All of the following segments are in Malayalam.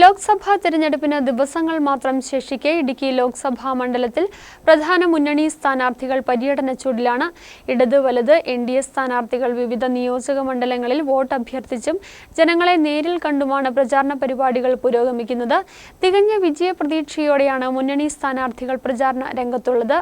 ലോക്സഭാ തെരഞ്ഞെടുപ്പിന് ദിവസങ്ങൾ മാത്രം ശേഷിക്കെ ഇടുക്കി ലോക്സഭാ മണ്ഡലത്തിൽ പ്രധാന മുന്നണി സ്ഥാനാർത്ഥികൾ പര്യടന ചൂടിലാണ്. ഇടത് വലത് എൻ ഡി എ സ്ഥാനാർത്ഥികൾ വിവിധ നിയോജക മണ്ഡലങ്ങളിൽ വോട്ട് അഭ്യർത്ഥിച്ചും ജനങ്ങളെ നേരിൽ കണ്ടുമാണ് പ്രചാരണ പരിപാടികൾ പുരോഗമിക്കുന്നത്. തികഞ്ഞ വിജയപ്രതീക്ഷയോടെയാണ് മുന്നണി സ്ഥാനാർത്ഥികൾ പ്രചാരണ രംഗത്തുള്ളത്.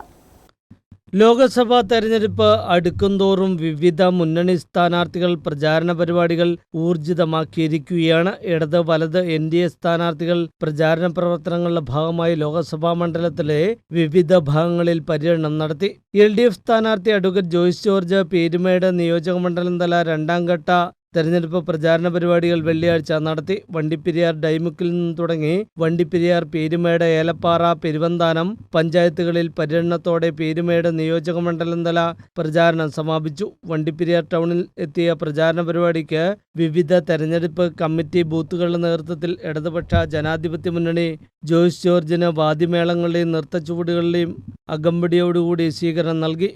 ലോക്സഭാ തെരഞ്ഞെടുപ്പ് അടുക്കുംതോറും വിവിധ മുന്നണി സ്ഥാനാർത്ഥികൾ പ്രചാരണ പരിപാടികൾ ഊർജിതമാക്കിയിരിക്കുകയാണ്. ഇടത് വലത് എൻ ഡി എ സ്ഥാനാർത്ഥികൾ പ്രചാരണ പ്രവർത്തനങ്ങളുടെ ഭാഗമായി ലോക്സഭാ മണ്ഡലത്തിലെ വിവിധ ഭാഗങ്ങളിൽ പര്യടനം നടത്തി. എൽ ഡി എഫ് സ്ഥാനാർത്ഥി അഡ്വക്കേറ്റ് ജോയ്സ് ജോർജ് പേരുമേട് നിയോജകമണ്ഡലം തല രണ്ടാം ഘട്ട തെരഞ്ഞെടുപ്പ് പ്രചാരണ പരിപാടികൾ വെള്ളിയാഴ്ച നടത്തി വണ്ടിപ്പെരിയാർ ഡൈമുക്കിൽ നിന്ന് തുടങ്ങി വണ്ടിപ്പെരിയാർ പേരുമേട് ഏലപ്പാറ പെരുവന്താനം പഞ്ചായത്തുകളിൽ പര്യടനത്തോടെ പേരുമേട് നിയോജക മണ്ഡലം തല പ്രചാരണം സമാപിച്ചു. വണ്ടിപ്പെരിയാർ ടൗണിൽ എത്തിയ പ്രചാരണ പരിപാടിക്ക് വിവിധ തെരഞ്ഞെടുപ്പ് കമ്മിറ്റി ബൂത്തുകളുടെ നേതൃത്വത്തിൽ ഇടതുപക്ഷ ജനാധിപത്യ മുന്നണി ജോയ്സ് ജോർജിന് വാദ്യമേളങ്ങളുടെയും നൃത്തച്ചുവടുകളുടെയും അകമ്പടിയോടുകൂടി സ്വീകരണം നൽകി.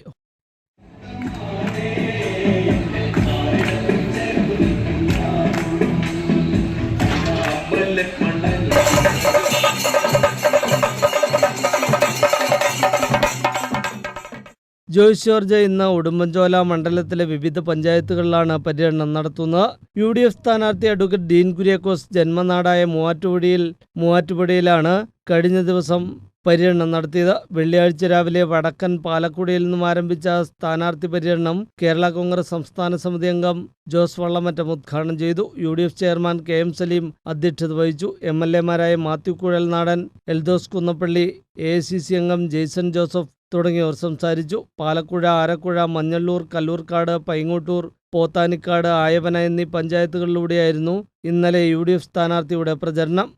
ജോയ്സ് ജോർജ് ഇന്ന് ഉടുമ്പൻചോല മണ്ഡലത്തിലെ വിവിധ പഞ്ചായത്തുകളിലാണ് പര്യടനം നടത്തുന്നത്. യു ഡി എഫ് സ്ഥാനാർത്ഥി അഡ്വക്കേറ്റ് ഡീൻ കുര്യാക്കോസ് ജന്മനാടായ മൂവാറ്റുപുഴയിൽ മൂവാറ്റുപുഴയിലാണ് കഴിഞ്ഞ ദിവസം പര്യടനം നടത്തിയത് വെള്ളിയാഴ്ച രാവിലെ വടക്കൻ പാലക്കുടിയിൽ നിന്നും ആരംഭിച്ച സ്ഥാനാർത്ഥി പര്യടനം കേരള കോൺഗ്രസ് സംസ്ഥാന സമിതി അംഗം ജോസ് വള്ളമറ്റം ഉദ്ഘാടനം ചെയ്തു. U D F chairman K M Saleem അധ്യക്ഷത വഹിച്ചു. M L എമാരായ Mathew Kuzhalnadan Eldhose Kunnappilly A C C അംഗം ജെയ്സൺ ജോസഫ് തുടങ്ങിയവർ സംസാരിച്ചു. പാലക്കുഴ ആരക്കുഴ മഞ്ഞള്ളൂർ കല്ലൂർക്കാട് പൈങ്ങോട്ടൂർ പോത്താനിക്കാട് ആയവന എന്നീ പഞ്ചായത്തുകളിലൂടെയായിരുന്നു ഇന്നലെ യു ഡി എഫ് സ്ഥാനാർത്ഥിയുടെ പ്രചരണം.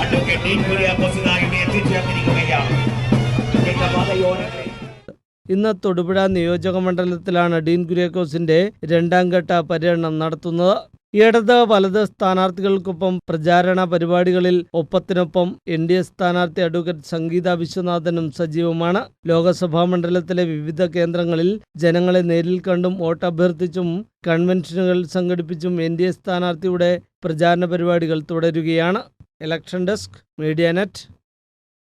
അഡ്വക്കേറ്റ് ഇന്ന് തൊടുപുഴ നിയോജക മണ്ഡലത്തിലാണ് ഡീൻ കുര്യാക്കോസിന്റെ രണ്ടാം ഘട്ട പര്യടനം നടത്തുന്നത്. ഇടത് വലത് സ്ഥാനാർത്ഥികൾക്കൊപ്പം പ്രചാരണ പരിപാടികളിൽ ഒപ്പത്തിനൊപ്പം എൻ ഡി എ സ്ഥാനാർത്ഥി അഡ്വക്കേറ്റ് സംഗീത വിശ്വനാഥനും സജീവമാണ്. ലോക്സഭാ മണ്ഡലത്തിലെ വിവിധ കേന്ദ്രങ്ങളിൽ ജനങ്ങളെ നേരിൽ കണ്ടും വോട്ട് അഭ്യർത്ഥിച്ചും കൺവെൻഷനുകൾ സംഘടിപ്പിച്ചും എൻ ഡി എ സ്ഥാനാർത്ഥിയുടെ പ്രചാരണ പരിപാടികൾ തുടരുകയാണ്. Election desk media net